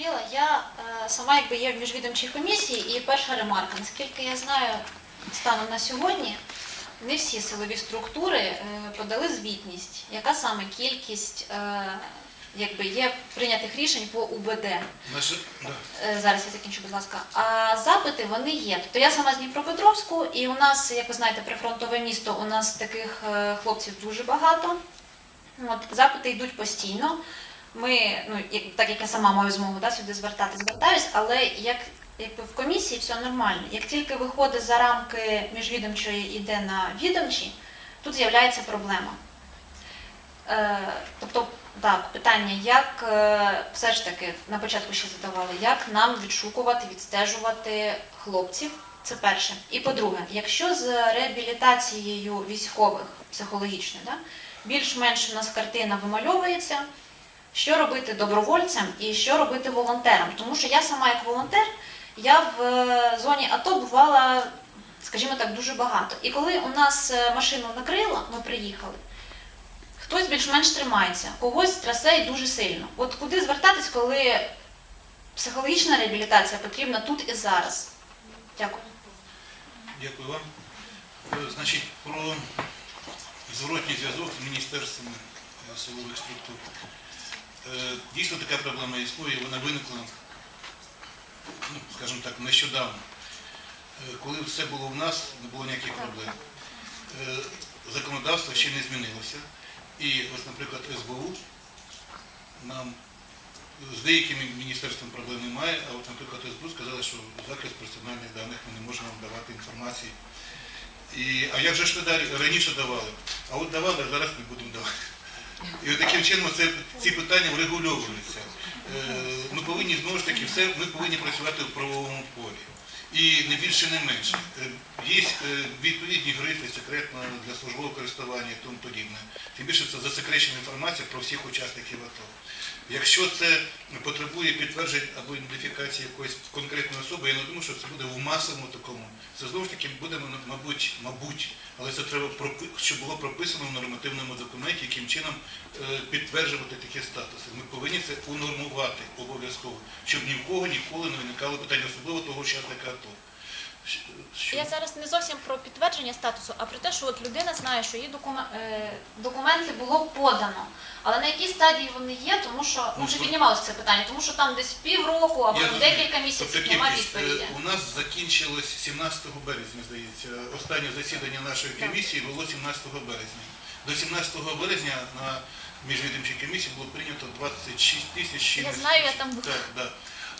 потерпіла. Я е, сама якби є в міжвідомчій комісії, і перша ремарка. Наскільки я знаю, станом на сьогодні не всі силові структури е, подали звітність, яка саме кількість е, якби є прийнятих рішень по УБД. Наше, да. Е, Зараз я закінчу, будь ласка. А запити вони є. Тобто я сама з Дніпропетровську, і у нас, як ви знаєте, прифронтове місто, у нас таких е, хлопців дуже багато. От, запити йдуть постійно. Ми, ну, так як я сама маю змогу да, сюди звертати, звертаюсь, але як, якби в комісії все нормально. Як тільки виходить за рамки міжвідомчої іде на відомчі, тут з'являється проблема. Е, тобто, так, питання, як е, все ж таки на початку ще задавали, як нам відшукувати, відстежувати хлопців. Це перше. І по-друге, якщо з реабілітацією військових психологічною, да, більш-менш у нас картина вимальовується, що робити добровольцям і що робити волонтерам. Тому що я сама як волонтер, я в е, зоні АТО бувала, скажімо так, дуже багато. І коли у нас е, машину накрило, ми приїхали. Хтось більш-менш тримається, когось трясе і дуже сильно. От куди звертатись, коли психологічна реабілітація потрібна тут і зараз? Дякую. Дякую вам. Е, Значить, про зворотній зв'язок з міністерствами е, силових структур. Е, Дійсно така проблема існує, вона виникла, ну, скажімо так, нещодавно. Е, Коли все було в нас, не було ніяких проблем. Е, Законодавство ще не змінилося. І ось, наприклад, СБУ нам з деякими міністерствами проблем немає, а от, наприклад, СБУ сказали, що захист персональних даних ми не можемо вам давати інформації. І, а як же ж ви далі раніше давали? А от давали, а зараз не будемо давати. І от таким чином це, ці питання врегульовуються. Е, ми повинні знову ж таки все, ми повинні працювати в правовому полі. І не більше, не менше. Е, Є е, відповідні грифи секретно для службового користування і тому подібне. Тим більше це засекречена інформація про всіх учасників АТО. Якщо це потребує підтверджень або ідентифікації якоїсь конкретної особи, я не думаю, що це буде в масовому такому. Це знову ж таки буде, мабуть, мабуть, але це треба щоб було прописано в нормативному документі, яким чином е, підтверджувати такі статуси. Ми повинні це унормувати обов'язково, щоб ні в кого ніколи не виникало питання, особливо того учасника АТО. Що- Я зараз не зовсім про підтвердження статусу, а про те, що от людина знає, що її докумен- документи було подано. Але на якій стадії вони є, тому що ну, вже Ну, піднімалося це питання, тому що там десь півроку або Я декілька Тобто місяців кількість, немає е, відповіді. У нас закінчилось 17 березня, здається. Останнє засідання нашої комісії було 17 березня. До 17 березня на міжвідомчій комісії було прийнято 26 тисяч Я знаю, я там була. Так, да.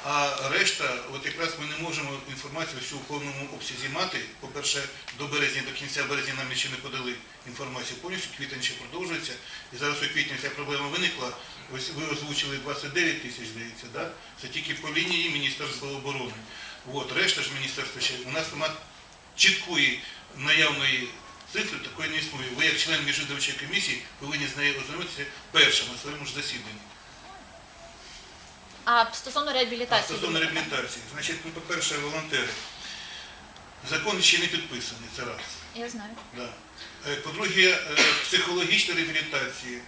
А решта, от якраз ми не можемо інформацію всю у повному обсязі мати. По-перше, до березня, до кінця березня нам ще не подали інформацію повністю, квітень ще продовжується. І зараз у квітні ця проблема виникла. Ось ви озвучили 29 тисяч, здається, да? це тільки по лінії Міністерства оборони. От, решта ж міністерства ще у нас немає чіткої наявної цифри, такої не існує. Ви, як член міжвідомчої комісії, повинні з нею ознайомитися першим на своєму ж засіданні. А стосовно А реабілітації. Стосовно реабілітації, значить, ну, по-перше, волонтери. Закон ще не підписаний, це раз. Я знаю. Да. Е, По-друге, е, психологічна реабілітація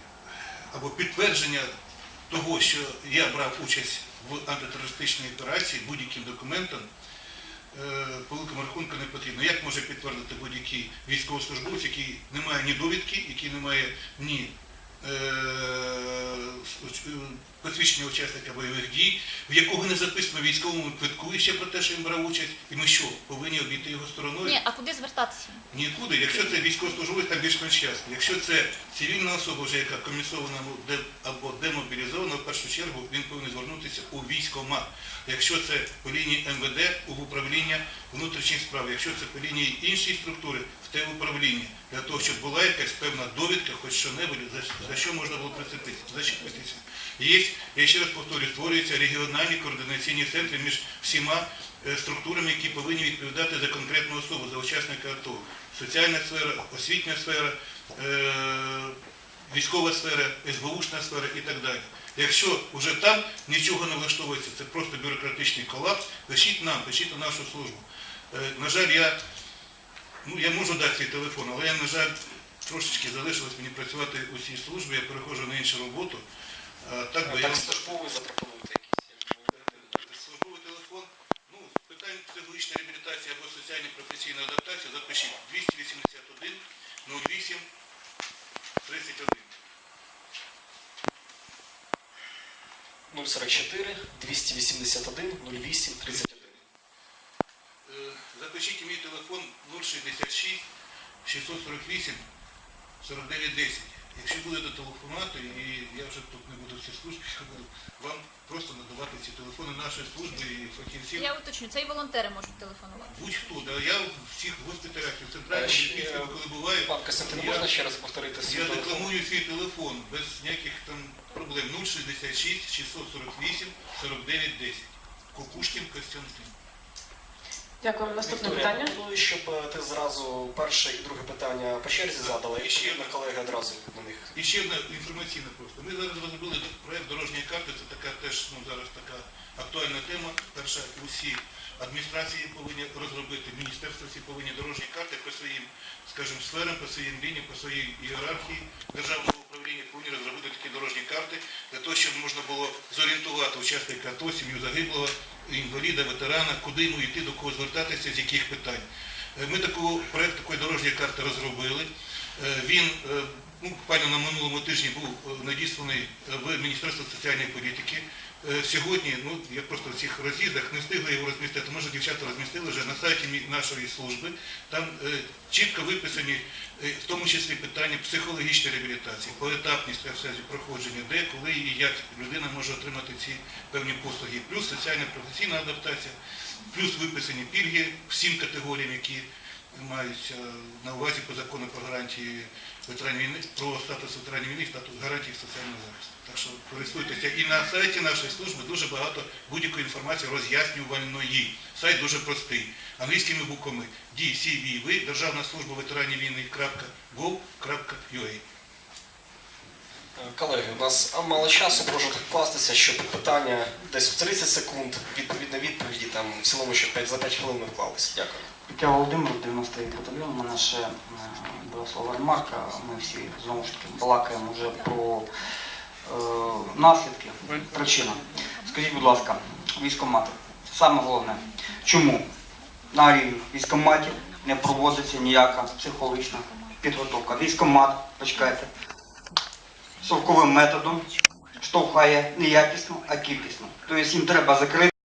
або підтвердження того, що я брав участь в антитерористичній операції будь-яким документом, е, по великому рахунку не потрібно. Як може підтвердити будь-який військовослужбовець, який не має ні довідки, який не має ні посвідчення учасника бойових дій, в якого не записано військовому квитку і ще про те, що він брав участь, і ми що, повинні обійти його стороною? Ні, а куди звертатися? Нікуди. Якщо це військовослужбовець, там більш-менш ясно. Якщо це цивільна особа, вже яка комісована або демобілізована, в першу чергу він повинен звернутися у військкомат. Якщо це по лінії МВД, у управління внутрішніх справ. Якщо це по лінії іншої структури, в те управління. Для того, щоб була якась певна довідка, хоч що-небудь, за, що можна було зачепитися. Є, я ще раз повторюю, створюються регіональні координаційні центри між всіма е, структурами, які повинні відповідати за конкретну особу, за учасника АТО. Соціальна сфера, освітня сфера, е, військова сфера, СБУшна сфера і так далі. Якщо вже там нічого не влаштовується, це просто бюрократичний колапс, пишіть нам, пишіть на нашу службу. Е, На жаль, я, Ну, я можу дати свій телефон, але я, на жаль, трошечки залишилось мені працювати у цій службі, я переходжу на іншу роботу. Е, так, би я... Так службовий запропонуйте якийсь. Службовий телефон, ну, з питань психологічної реабілітації або соціальної професійної адаптації запишіть 281 08 31. 044 281 08 31. 066 648 49 10. Якщо будете телефонувати, і я вже тут не буду всі служби, я буду вам просто надавати ці телефони нашої служби і фахівців. Я уточню, це і волонтери можуть телефонувати. Будь-хто, да, я в всіх госпіталях і в центральному Е, ще, е, коли буваю, Пан Костянтин, Я- можна ще раз повторити свій я телефон? рекламую свій телефон без ніяких там проблем. 066 648 49 10. Кукушкін Костянтин. Дякую. Наступне Вікторія, питання. пропоную, щоб е, ти зразу перше і друге питання по черзі задала, і ще одне. колеги одразу на них. І ще одна інформаційна просто. Ми зараз розробили проєкт дорожньої карти, це така теж ну, зараз така актуальна тема. Перша, усі адміністрації повинні розробити, міністерства всі повинні дорожні карти по своїм, скажімо, сферам, по своїм лініям, по своїй ієрархії державного управління повинні розробити такі дорожні карти для того, щоб можна було зорієнтувати учасника АТО, сім'ю загиблого, інваліда, ветерана, куди йому йти, до кого звертатися, з яких питань. Е, Ми такого проєкт такої дорожньої карти розробили. Е, Він е, ну, буквально на минулому тижні був надісланий в Міністерство соціальної політики. Е, Сьогодні, ну я просто в цих роз'їздах не встигли його розмістити. Може, дівчата розмістили вже на сайті нашої служби. Там е, чітко виписані, е, в тому числі питання психологічної реабілітації, поетапність проходження, де, коли і як людина може отримати ці певні послуги, плюс соціальна професійна адаптація, плюс виписані пільги всім категоріям, які маються на увазі по закону про гарантії ветеранів війни, про статус ветеранів війни статус гарантії соціального захисту. Так що користуйтеся. І на сайті нашої служби дуже багато будь-якої інформації роз'яснювальної. Сайт дуже простий. Англійськими буквами DCVV, Державна служба ветеранів війни, .gov.ua. Е, Колеги, у нас мало часу, прошу так вкластися, щоб питання десь в 30 секунд, відповідь на відповіді, там в цілому, щоб 5, за 5 хвилин ми вклалися. Дякую. Я Володимир, 90-й батальйон, у мене ще е, Борислава ремарка. Ми всі знову ж таки балакаємо вже про е, наслідки, причина. Скажіть, будь ласка, військомати. Саме головне, чому на рівні військоматів не проводиться ніяка психологічна підготовка? Військомат, почекайте, совковим методом штовхає не якісно, а кількісно. Тобто їм треба закрити.